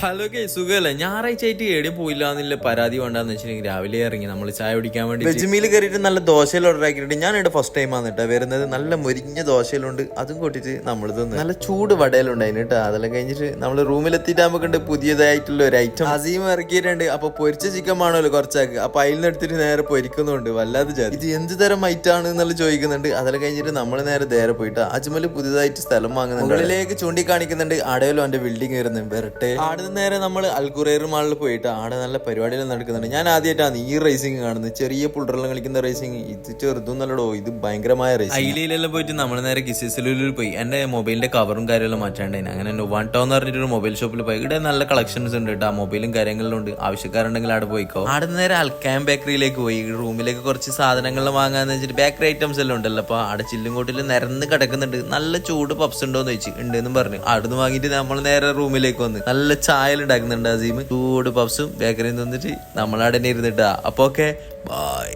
Hello കേ സുഖല്ലേ? ഞായറാഴ്ച ആയിട്ട് എവിടെയും പോയില്ല എന്നുള്ള പരാതി വേണ്ടെന്ന് വെച്ചിട്ടുണ്ടെങ്കിൽ രാവിലെ ഇറങ്ങി നമ്മൾ ചായ കുടിക്കാൻ വേണ്ടി വെജ്മീൽ കയറിയിട്ട് നല്ല ദോശയിൽ ഓർഡർ ആക്കിയിട്ട് ഞാൻ ഇവിടെ ഫസ്റ്റ് ടൈം ആണ് കേട്ടോ വരുന്നത്. നല്ല മുരിഞ്ഞ ദോശയിലുണ്ട് അതും കൂട്ടിയിട്ട് നമ്മൾ തിന്നു. നല്ല ചൂട് വടയിലുണ്ടായിരുന്നു കേട്ടോ അതെല്ലാം കഴിഞ്ഞിട്ട് നമ്മൾ റൂമിലെത്തിയിട്ട് നമുക്കുണ്ട് പുതിയതായിട്ടുള്ള ഒരു ഐറ്റം അസീം ഇറക്കിയിട്ടുണ്ട്. അപ്പൊ പൊരിച്ച ചിക്കൻ വേണമല്ലോ കുറച്ചാക്ക് അപ്പൊ അതിൽ നിന്ന് എടുത്തിട്ട് നേരെ പൊരിക്കുന്നുണ്ട്. വല്ലാതെ ജാതി. ഇത് എന്ത് തരം ഐറ്റം ആണ് എന്നുള്ള ചോദിക്കുന്നുണ്ട്. അതെല്ലാം കഴിഞ്ഞിട്ട് നമ്മൾ നേരെ നേരെ പോയിട്ട്. അജ്മൽ പുതിയതായിട്ട് സ്ഥലം വാങ്ങുന്നുണ്ട്. മുകളിലേക്ക് ചൂണ്ടിക്കാണിക്കുന്നുണ്ട്. അടയിലോ എന്റെ ബിൽഡിംഗ് വരുന്നുണ്ട്. വരട്ടെ. ആടെ നിന്ന് നേരെ നമ്മൾ അൽഗുറേർ മാളിൽ പോയിട്ട് ആടെ നല്ല പരിപാടികൾ നടക്കുന്നുണ്ട്. ഞാൻ ആദ്യമായിട്ടാണ് ഈ റേസിംഗ് കാണുന്നത്. ചെറിയ പുള്ളറെല്ലാം കളിക്കുന്ന റേസിംഗ് ഇത് ചെറുതൊന്നല്ലടോ ഇത് ഭയങ്കരമായ റേസിംഗ് ഐലിയിലെല്ലാം പോയിട്ട് നമ്മൾ നേരെ കിസിസിലൂരിൽ പോയി. എന്റെ മൊബൈലിന്റെ കവറും കാര്യമെല്ലാം മാറ്റാണ്ടായി അങ്ങനെ വൺ ടൗൺ എന്ന് പറഞ്ഞിട്ട് മൊബൈൽ ഷോപ്പിൽ പോയി. ഇവിടെ നല്ല കളക്ഷൻസ് ഉണ്ട് കേട്ടോ. മൊബൈലും കാര്യങ്ങളിലും ഉണ്ട്. ആവശ്യക്കാരുണ്ടെങ്കിൽ അവിടെ പോയിക്കോ. നിന്ന് നേരെ അൽക്കാൻ ബേക്കറിയിലേക്ക് പോയി. റൂമിലേക്ക് കുറച്ച് സാധനങ്ങൾ വാങ്ങാന്ന് വെച്ചിട്ട് ബേക്കറി ഐറ്റംസ് എല്ലാം ഉണ്ടല്ലോ. അപ്പൊ അവിടെ ചില്ലും കൂട്ടിൽ നിരന്ന് കിടക്കുന്നുണ്ട്. നല്ല ചൂട് പപ്സ് ഉണ്ടോ എന്ന് ചോദിച്ചു. ഉണ്ടെന്ന് പറഞ്ഞു. അവിടുന്ന് വാങ്ങിയിട്ട് നമ്മൾ നേരെ റൂമിലേക്ക് വന്ന്. നല്ല ചായ ഉണ്ടാക്കുന്നുണ്ട് അസീം. ചൂട് പഫ്സും ബേക്കറിയും തന്നിട്ട് നമ്മളവിടെ ഇരുന്നിട്ടാ. അപ്പൊ ഓക്കെ ബൈ.